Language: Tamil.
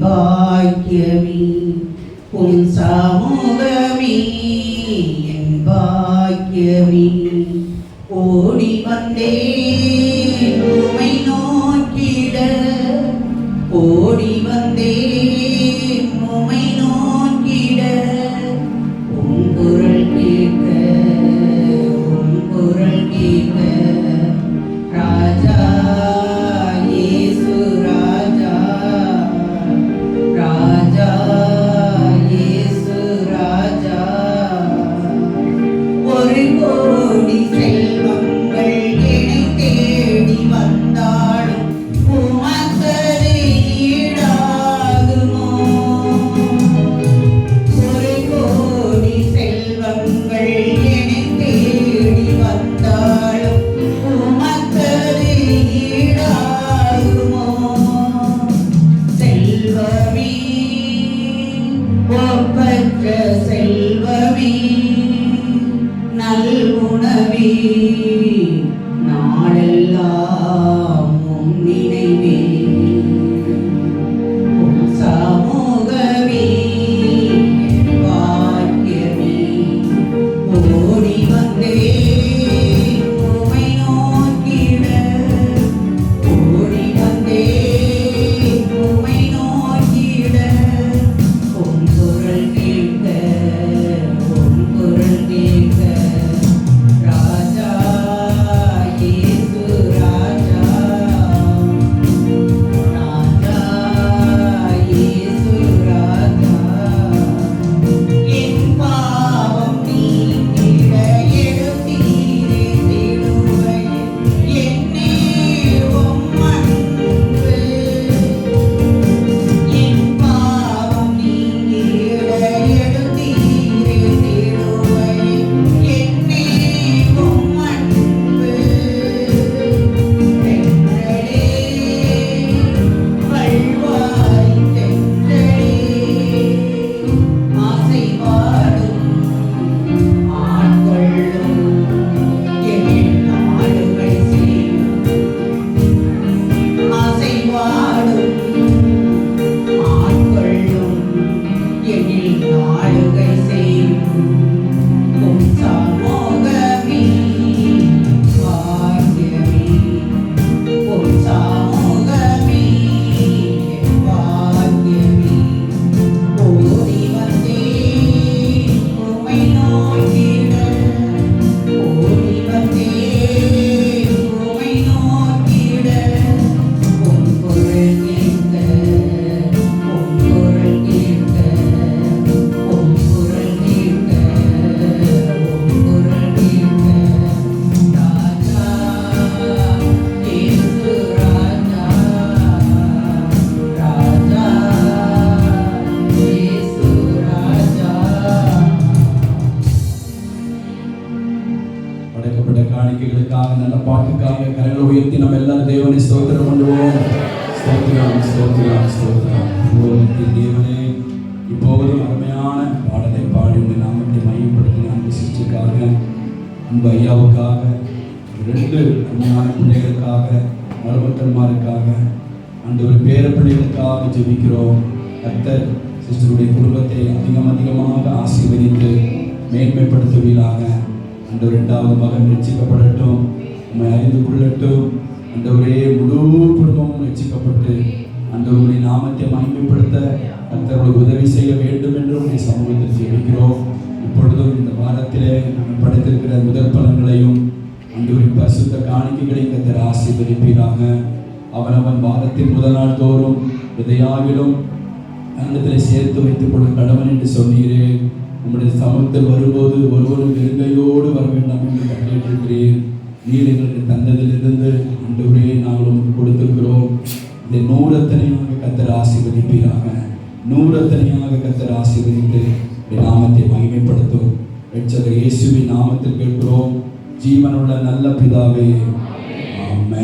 பாக்கியமே. உன் சமூகமே என் பாக்கியமே. ஓடி வந்தேன். செல்வமே ஒப்பற்ற செல்வமே நல்குணவே காணிக்கைகளுக்காக நல்ல பாட்டுக்காக கரங்களை உயர்த்தி நம்ம எல்லாரும் தேவனை ஸ்தோத்திரம் பண்ணுவோம். ஸ்தோத்திரம் ஸ்தோத்திரம் ஸ்தோத்திரம். தேவனே இப்போது அருமையான பாடலை பாடி உங்கள் நாமத்தை மையப்படுத்தி அன்பு சிஸ்டுக்காக அன்பு ஐயாவுக்காக ரெண்டு அருமையான பிள்ளைகளுக்காக மருமக்கன்மாருக்காக அந்த ஒரு பேரப்பிள்ளைகளுக்காக ஜெபிக்கிறோம். கர்த்தர் சிஸ்டருடைய குடும்பத்தை அதிகம் அதிகமாக ஆசீர்வதித்து மேன்மைப்படுத்துவீராக. அந்த ரெண்டாவது மகன் ரட்சிக்கப்படட்டும். உண்மை அறிந்து கொள்ளட்டும். அந்த ஒரே முழு குடும்பமும் ரட்சிக்கப்பட்டு அந்த உங்களுடைய நாமத்தை மகிமைப்படுத்த கர்த்தரோட உதவி செய்ய வேண்டும் என்று உடைய சமூகத்தில் ஜெபிக்கிறோம் இப்பொழுதும் இந்த வாரத்திலே நாங்கள் படைத்திருக்கிற முதல் பலன்களையும் அன்றுவரின் பரிசுத்த காணிக்கைகளையும் கர்த்தர் ஆசீர்வதிப்பீராக. அவனவன் வாரத்தின் முதல் நாள் தோறும் விதையாவிலும் அன்னத்தில் சேர்த்து வைத்துக் கொள்ள கடவன் என்று சொன்னீரே. உங்களுடைய சமூகத்தில் வரும்போது ஒருவரும் வெறுங்கையோடு வர வேண்டாம் என்று கட்டளையிட்டிருக்கிறேன் நீர் எங்களுக்கு தந்ததிலிருந்து அன்றுவரே நாங்கள் உங்களுக்கு கொடுத்திருக்கிறோம். இந்த நூறத்தனையாக கத்தர் ஆசீர்வதிப்பீராக. நூறத்தனையாக கத்தர் ஆசீர்வதித்து உடைய நாமத்தை மகிமைப்படுத்தும். இயேசுவின் நாமத்தில் கேட்கிறோம். ஜீவனுள்ள நல்ல பிதாவே